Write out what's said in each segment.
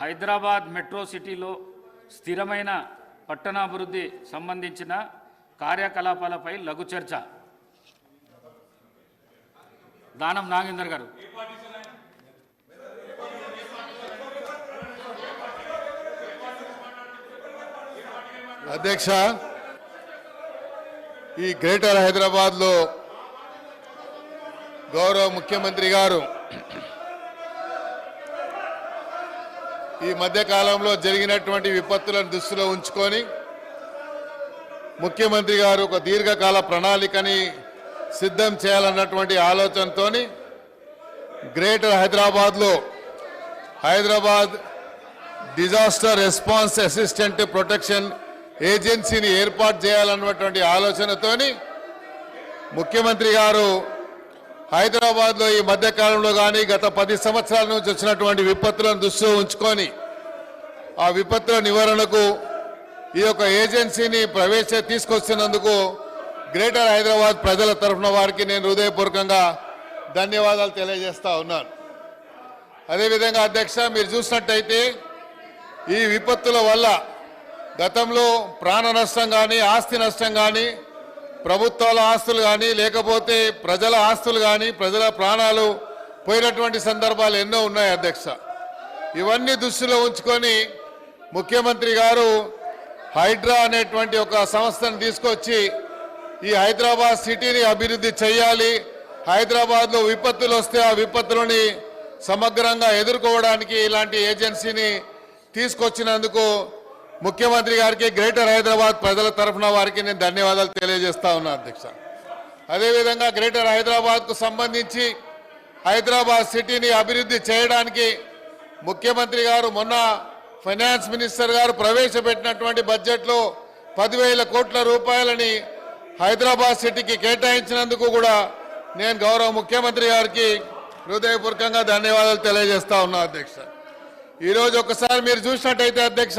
Hyderabad metro సిటీలో స్థిరమైన పట్టణాభివృద్ధి సంబంధించిన కార్యకలాపాలపై లఘు చర్చ. దానం నాగేందర్ గారు. అధ్యక్ష ఈ గ్రేటర్ హైదరాబాద్లో గౌరవ ముఖ్యమంత్రి గారు ఈ మధ్యకాలంలో జరిగినటువంటి విపత్తులను దృష్టిలో ఉంచుకొని ముఖ్యమంత్రి గారు ఒక దీర్ఘకాల ప్రణాళికని సిద్ధం చేయాలన్నటువంటి ఆలోచనతోని గ్రేటర్ హైదరాబాద్లో Hyderabad disaster response assistant protection ఏజెన్సీని ఏర్పాటు చేయాలన్నటువంటి ఆలోచనతోని ముఖ్యమంత్రి గారు హైదరాబాద్లో ఈ మధ్యకాలంలో కానీ గత పది సంవత్సరాల నుంచి వచ్చినటువంటి విపత్తులను దృష్టిలో ఉంచుకొని ఆ విపత్తుల నివారణకు ఈ యొక్క ఏజెన్సీని ప్రవేశ తీసుకొచ్చినందుకు గ్రేటర్ హైదరాబాద్ ప్రజల తరఫున వారికి నేను హృదయపూర్వకంగా ధన్యవాదాలు తెలియజేస్తా ఉన్నాను. అదేవిధంగా అధ్యక్ష మీరు చూసినట్టయితే ఈ విపత్తుల వల్ల గతంలో ప్రాణ నష్టం కానీ ఆస్తి నష్టం కానీ ప్రభుత్వాల ఆస్తులు కానీ లేకపోతే ప్రజల ఆస్తులు కానీ ప్రజల ప్రాణాలు పోయినటువంటి సందర్భాలు ఎన్నో ఉన్నాయి అధ్యక్ష. ఇవన్నీ దృష్టిలో ఉంచుకొని ముఖ్యమంత్రి గారు హైడ్రా అనేటువంటి ఒక సంస్థను తీసుకొచ్చి ఈ హైదరాబాద్ సిటీని అభివృద్ధి చేయాలి. హైదరాబాద్లో విపత్తులు వస్తే ఆ విపత్తులని సమగ్రంగా ఎదుర్కోవడానికి ఇలాంటి ఏజెన్సీని తీసుకొచ్చినందుకు ముఖ్యమంత్రి గారికి గ్రేటర్ హైదరాబాద్ ప్రజల తరఫున వారికి నేను ధన్యవాదాలు తెలియజేస్తా ఉన్నా అధ్యక్ష. అదేవిధంగా గ్రేటర్ హైదరాబాద్కు సంబంధించి హైదరాబాద్ సిటీని అభివృద్ధి చేయడానికి ముఖ్యమంత్రి గారు మొన్న ఫైనాన్స్ మినిస్టర్ గారు ప్రవేశపెట్టినటువంటి బడ్జెట్లో పదివేల కోట్ల రూపాయలని హైదరాబాద్ సిటీకి కేటాయించినందుకు కూడా నేను గౌరవ ముఖ్యమంత్రి గారికి హృదయపూర్వకంగా ధన్యవాదాలు తెలియజేస్తా ఉన్నా అధ్యక్ష. ఈరోజు ఒకసారి మీరు చూసినట్టయితే అధ్యక్ష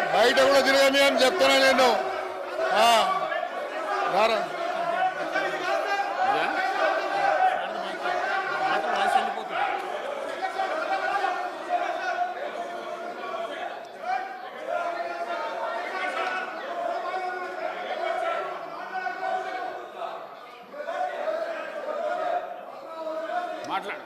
బయట కూడా తిరగమే అని చెప్తున్నా నేను ఆ, రారా మాట్లాడు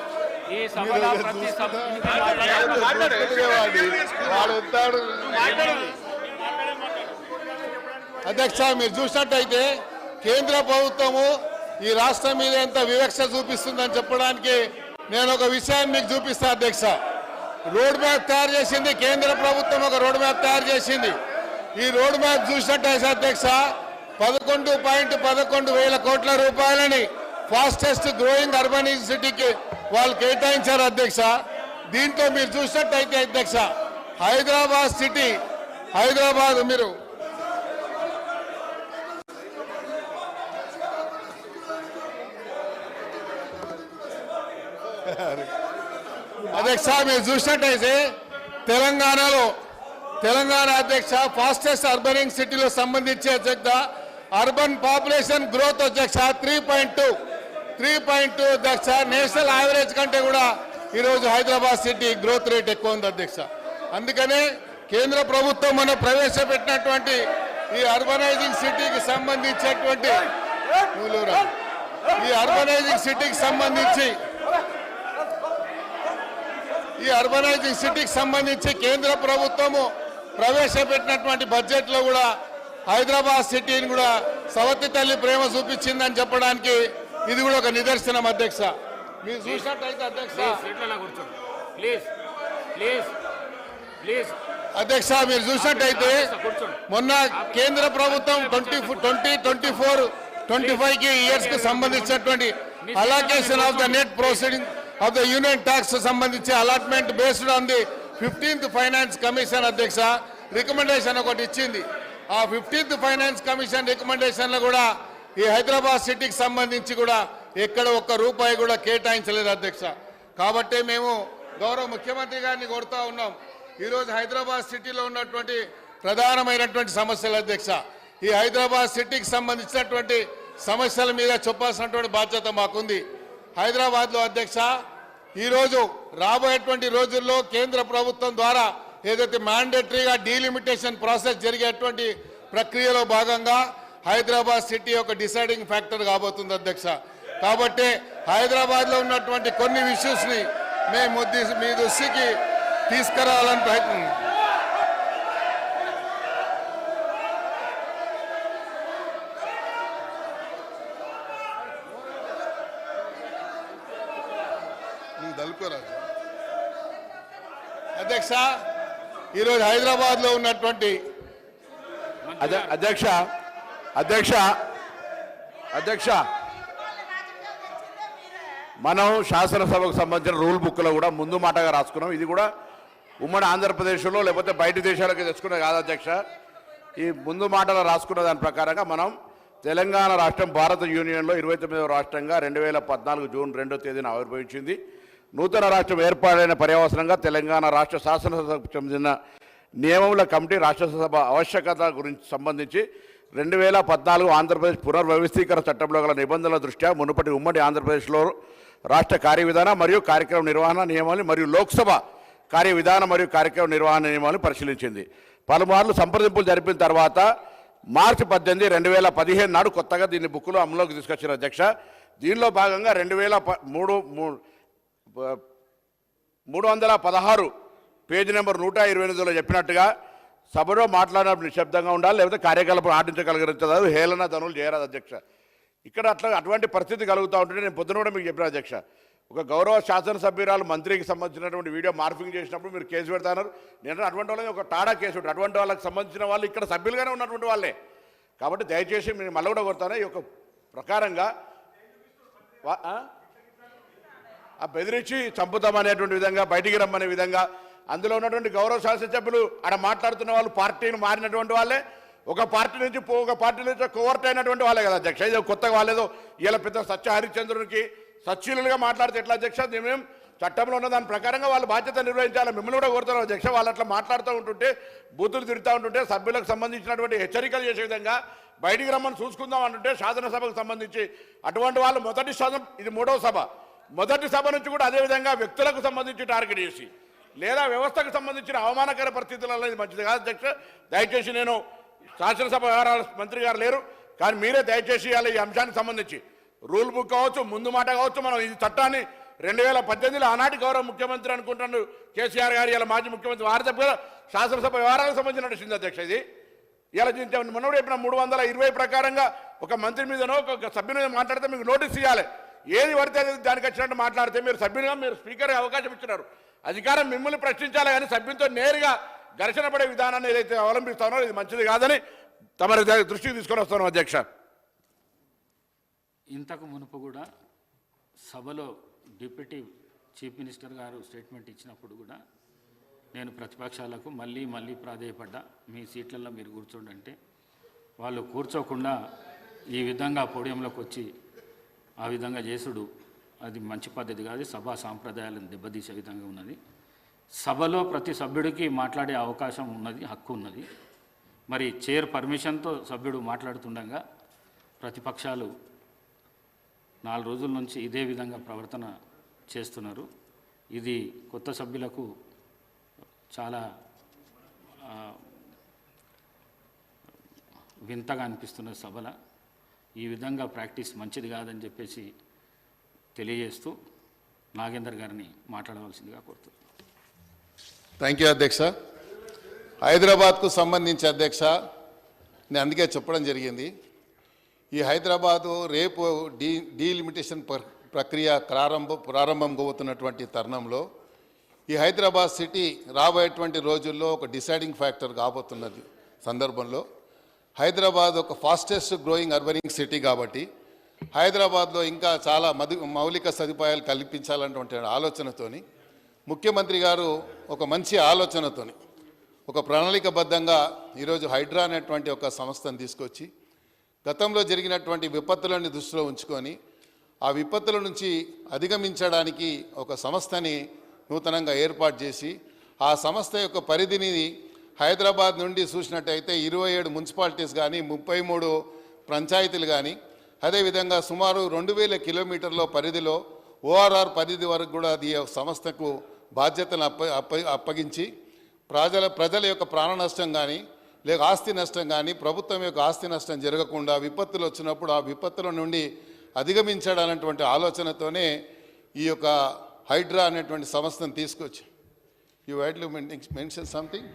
ఈ సభల ప్రతి. అధ్యక్ష మీరు చూసినట్టయితే కేంద్ర ప్రభుత్వము ఈ రాష్ట్రం మీద ఎంత వివక్ష చూపిస్తుందని చెప్పడానికి నేను ఒక విషయాన్ని మీకు చూపిస్తా అధ్యక్ష రోడ్ మ్యాప్ తయారు చేసింది కేంద్ర ప్రభుత్వం ఒక రోడ్ మ్యాప్ తయారు చేసింది ఈ రోడ్ మ్యాప్ చూసినట్టయితే అధ్యక్ష పదకొండు పాయింట్ పదకొండు వేల కోట్ల రూపాయలని ఫాస్టెస్ట్ గ్రోయింగ్ అర్బనైజ్ సిటీకి వాళ్ళు కేటాయించారు అధ్యక్ష. దీంతో మీరు చూసినట్టయితే అధ్యక్ష హైదరాబాద్ సిటీ హైదరాబాద్ మీరు. అధ్యక్ష మీరు చూసినట్టయితే తెలంగాణలో తెలంగాణ అధ్యక్ష ఫాస్టెస్ట్ అర్బనింగ్ సిటీలో సంబంధించి అధ్యక్ష అర్బన్ పాపులేషన్ గ్రోత్ అధ్యక్ష three point two three point two అధ్యక్ష నేషనల్ యావరేజ్ కంటే కూడా ఈరోజు హైదరాబాద్ సిటీ గ్రోత్ రేట్ ఎక్కువ ఉంది అధ్యక్ష. అందుకనే కేంద్ర ప్రభుత్వం మనం ప్రవేశపెట్టినటువంటి ఈ అర్బనైజింగ్ సిటీకి సంబంధించినటువంటి ఈ అర్బనైజింగ్ సిటీకి సంబంధించి ఈ అర్బనైజింగ్ సిటీకి సంబంధించి కేంద్ర ప్రభుత్వము ప్రవేశపెట్టినటువంటి బడ్జెట్లో కూడా హైదరాబాద్ సిటీని కూడా సవతి తల్లి ప్రేమ చూపించిందని చెప్పడానికి ఇది కూడా ఒక నిదర్శనం అధ్యక్ష. మీరు చూసినట్టయితే అధ్యక్ష. ప్లీజ్ ప్లీజ్ ప్లీజ్ అధ్యక్ష మీరు చూసినట్టయితే మొన్న కేంద్ర ప్రభుత్వం twenty twenty twenty four twenty ఫైవ్కి ఇయర్స్కు సంబంధించినటువంటి allocation of the net proceeding of the union tax సంబంధించి allotment based on the fifteenth finance commission అధ్యక్ష. రికమెండేషన్ ఒకటి ఇచ్చింది. ఆ ఫిఫ్టీన్త్ ఫైనాన్స్ కమిషన్ రికమెండేషన్లో కూడా ఈ హైదరాబాద్ సిటీకి సంబంధించి కూడా ఎక్కడ ఒక్క రూపాయి కూడా కేటాయించలేదు అధ్యక్ష. కాబట్టి మేము గౌరవ ముఖ్యమంత్రి గారిని కోరుతా ఉన్నాం. ఈరోజు హైదరాబాద్ సిటీలో ఉన్నటువంటి ప్రధానమైనటువంటి సమస్యల అధ్యక్ష. ఈ హైదరాబాద్ సిటీకి సంబంధించినటువంటి సమస్యల మీద చెప్పాల్సినటువంటి బాధ్యత మాకుంది. హైదరాబాద్లో అధ్యక్ష ఈరోజు రాబోయేటువంటి రోజుల్లో కేంద్ర ప్రభుత్వం ద్వారా ఏదైతే మ్యాండేటరీగా డీలిమిటేషన్ ప్రాసెస్ జరిగేటువంటి ప్రక్రియలో భాగంగా హైదరాబాద్ సిటీ ఒక డిసైడింగ్ ఫ్యాక్టర్ కాబోతుంది అధ్యక్ష. కాబట్టి హైదరాబాద్లో ఉన్నటువంటి కొన్ని ఇష్యూస్ని మేము ముద్ది- మీ దృష్టికి తీసుకురావాలని ప్రయత్నం. దలుకోరాజు అధ్యక్ష ఈరోజు హైదరాబాద్లో ఉన్నటువంటి అధ్య- అధ్యక్ష అధ్యక్ష అధ్యక్ష. మనం శాసనసభకు సంబంధించిన రూల్ బుక్లో కూడా ముందు మాటగా రాసుకున్నాం. ఇది కూడా ఉమ్మడి ఆంధ్రప్రదేశ్లో లేకపోతే బయట దేశాలకు తెచ్చుకున్నది కాదు అధ్యక్ష. ఈ ముందు మాటలో రాసుకున్న దాని ప్రకారంగా మనం తెలంగాణ రాష్ట్రం భారత యూనియన్లో ఇరవై తొమ్మిదవ రాష్ట్రంగా రెండు వేల పద్నాలుగు జూన్ రెండో తేదీన ఆవిర్భవించింది. నూతన రాష్ట్రం ఏర్పాటైన పర్యవసరంగా తెలంగాణ రాష్ట్ర శాసనసభకు చెందిన నియమముల కమిటీ రాష్ట్రసభ ఆవశ్యకత గురించి సంబంధించి రెండు వేల పద్నాలుగు ఆంధ్రప్రదేశ్ పునర్వ్యవస్థీకరణ చట్టంలో గల నిబంధనల దృష్ట్యా మునుపటి ఉమ్మడి ఆంధ్రప్రదేశ్లో రాష్ట్ర కార్యవిధానం మరియు కార్యక్రమ నిర్వహణ నియమాలు మరియు లోక్సభ కార్యవిధానం మరియు కార్యక్రమ నిర్వహణ నియమాలు పరిశీలించింది. పలుమార్లు సంప్రదింపులు జరిపిన తర్వాత మార్చి పద్దెనిమిది రెండు వేల పదిహేను నాడు కొత్తగా దీన్ని బుక్లో అమలులోకి తీసుకొచ్చారు అధ్యక్ష. దీనిలో భాగంగా రెండు వేల ప మూడు మూడు వందల పదహారు పేజీ నెంబర్ నూట ఇరవై ఎనిమిదిలో చెప్పినట్టుగా సభలో మాట్లాడినప్పుడు నిశ్శబ్దంగా ఉండాలి లేకపోతే కార్యకలాపం ఆడించగలిగించదు హేళన ధనులు చేయరాదు అధ్యక్ష. ఇక్కడ అట్లా అటువంటి పరిస్థితి కలుగుతూ ఉంటుంటే నేను పొద్దున కూడా మీకు చెప్పిన అధ్యక్ష. ఒక గౌరవ శాసనసభ్యురాలు మంత్రికి సంబంధించినటువంటి వీడియో మార్పింగ్ చేసినప్పుడు మీరు కేసు పెడతారు. నేను అటువంటి వాళ్ళని ఒక టాడా కేసు ఉంటుంది అటువంటి వాళ్ళకి సంబంధించిన వాళ్ళు ఇక్కడ సభ్యులుగానే ఉన్నటువంటి వాళ్ళే. కాబట్టి దయచేసి మీరు మళ్ళీ కూడా కొడతాను ఈ యొక్క ప్రకారంగా ఆ? ఆ బెదిరించి చంపుతామనేటువంటి విధంగా బయటికి రమ్మనే విధంగా అందులో ఉన్నటువంటి గౌరవ శాసనసభ్యులు ఆడ మాట్లాడుతున్న వాళ్ళు పార్టీని మారినటువంటి వాళ్ళే. ఒక పార్టీ నుంచి ఒక పార్టీ నుంచి కోవర్ట్ అయినటువంటి వాళ్ళే కదా అధ్యక్ష. ఇది కొత్తగా వాళ్ళేదో ఇలా పెద్ద సత్య హరిశ్చంద్రునికి సచ్యులుగా మాట్లాడితే ఎట్లా అధ్యక్ష? మేము చట్టంలో ఉన్న దాని ప్రకారంగా వాళ్ళు బాధ్యత నిర్వహించాలి. మిమ్మల్ని కూడా కోరుతున్నారు అధ్యక్ష. వాళ్ళు అట్లా మాట్లాడుతూ ఉంటుంటే బూతులు తిరుగుతూ ఉంటుంటే సభ్యులకు సంబంధించినటువంటి హెచ్చరికలు చేసే విధంగా బయటికి రమ్మని చూసుకుందాం అంటుంటే శాసనసభకు సంబంధించి అటువంటి వాళ్ళు మొదటి శాసనం ఇది మూడవ సభ. మొదటి సభ నుంచి కూడా అదే విధంగా వ్యక్తులకు సంబంధించి టార్గెట్ చేసి లేదా వ్యవస్థకు సంబంధించిన అవమానకర పరిస్థితులలో ఇది మంచిది కాదు అధ్యక్ష. దయచేసి నేను శాసనసభ వ్యవహారాల మంత్రి గారు లేరు కానీ మీరే దయచేసి ఇవాళ ఈ అంశానికి సంబంధించి రూల్ బుక్ కావచ్చు ముందు మాట కావచ్చు మనం ఈ చట్టాన్ని రెండు వేల పద్దెనిమిదిలో ఆనాటి గౌరవ ముఖ్యమంత్రి అనుకుంటున్నాడు కేసీఆర్ గారు ఇలా మాజీ ముఖ్యమంత్రి వారి తప్ప శాసనసభ వ్యవహారాలకు సంబంధించిన నడిచింది అధ్యక్ష ఇది. ఇలా మనవడు చెప్పిన మూడు వందల ఇరవై ప్రకారంగా ఒక మంత్రి మీదనో ఒక సభ్యుని మీద మాట్లాడితే మీకు నోటీస్ ఇవ్వాలి ఏది పడితే దానికి వచ్చినట్టు మాట్లాడితే మీరు సభ్యునిగా మీరు స్పీకర్ అవకాశం ఇచ్చినారు. అధికారం మిమ్మల్ని ప్రశ్నించాలి కానీ సభ్యులతో నేరుగా ఘర్షణ పడే విధానాన్ని ఏదైతే అవలంబిస్తానో ఇది మంచిది కాదని తమరి దృష్టికి తీసుకొని వస్తాను అధ్యక్ష. ఇంతకు మునుపు కూడా సభలో డిప్యూటీ చీఫ్ మినిస్టర్ గారు స్టేట్మెంట్ ఇచ్చినప్పుడు కూడా నేను ప్రతిపక్షాలకు మళ్ళీ మళ్ళీ ప్రాధేయపడ్డా. మీ సీట్లలో మీరు కూర్చోండి అంటే వాళ్ళు కూర్చోకుండా ఈ విధంగా పోడియంలోకి వచ్చి ఆ విధంగా చేసుడు అది మంచి పద్ధతి కాదు. సభా సాంప్రదాయాలను దెబ్బతీసే విధంగా ఉన్నది. సభలో ప్రతి సభ్యుడికి మాట్లాడే అవకాశం ఉన్నది హక్కు ఉన్నది. మరి చైర్ పర్మిషన్తో సభ్యుడు మాట్లాడుతుండగా ప్రతిపక్షాలు నాలుగు రోజుల నుంచి ఇదే విధంగా ప్రవర్తన చేస్తున్నారు. ఇది కొత్త సభ్యులకు చాలా వింతగా అనిపిస్తున్న సభల. ఈ విధంగా ప్రాక్టీస్ మంచిది కాదని చెప్పేసి తెలియజేస్తూ నాగేందర్ గారిని మాట్లాడవలసిందిగా కోరుతున్నాను. థ్యాంక్ యూ అధ్యక్ష. హైదరాబాద్కు సంబంధించి అధ్యక్ష నేను అందుకే చెప్పడం జరిగింది. ఈ హైదరాబాదు రేపు డీ డీలిమిటేషన్ ప్ర- ప్రక్రియ ప్రారంభ ప్రారంభం అవుతున్నటువంటి తరుణంలో ఈ హైదరాబాద్ సిటీ రాబోయేటువంటి రోజుల్లో ఒక డిసైడింగ్ ఫ్యాక్టర్ కాబోతున్నది సందర్భంలో. హైదరాబాద్ ఒక ఫాస్టెస్ట్ గ్రోయింగ్ అర్బనింగ్ సిటీ కాబట్టి హైదరాబాద్లో ఇంకా చాలా మది మౌలిక సదుపాయాలు కల్పించాలన్నటువంటి ఆలోచనతోని ముఖ్యమంత్రి గారు ఒక మంచి ఆలోచనతోని ఒక ప్రణాళికబద్ధంగా ఈరోజు హైడ్రా అనేటువంటి ఒక సంస్థను తీసుకొచ్చి గతంలో జరిగినటువంటి విపత్తులను దృష్టిలో ఉంచుకొని ఆ విపత్తుల నుంచి అధిగమించడానికి ఒక సంస్థని నూతనంగా ఏర్పాటు చేసి ఆ సంస్థ యొక్క పరిధిని హైదరాబాద్ నుండి చూసినట్టయితే ఇరవై ఏడు మున్సిపాలిటీస్ కానీ ముప్పై మూడు పంచాయతీలు కానీ అదేవిధంగా సుమారు రెండు వేల కిలోమీటర్ల పరిధిలో ఓఆర్ఆర్ పరిధి వరకు కూడా అది సంస్థకు బాధ్యతను అప్ప అప్ప అప్పగించి ప్రజల ప్రజల యొక్క ప్రాణ నష్టం కానీ లేక ఆస్తి నష్టం కానీ ప్రభుత్వం యొక్క ఆస్తి నష్టం జరగకుండా విపత్తులు వచ్చినప్పుడు ఆ విపత్తుల నుండి అధిగమించడానటువంటి ఆలోచనతోనే ఈ యొక్క హైడ్రా అనేటువంటి సంస్థను తీసుకొచ్చి. You widely mention something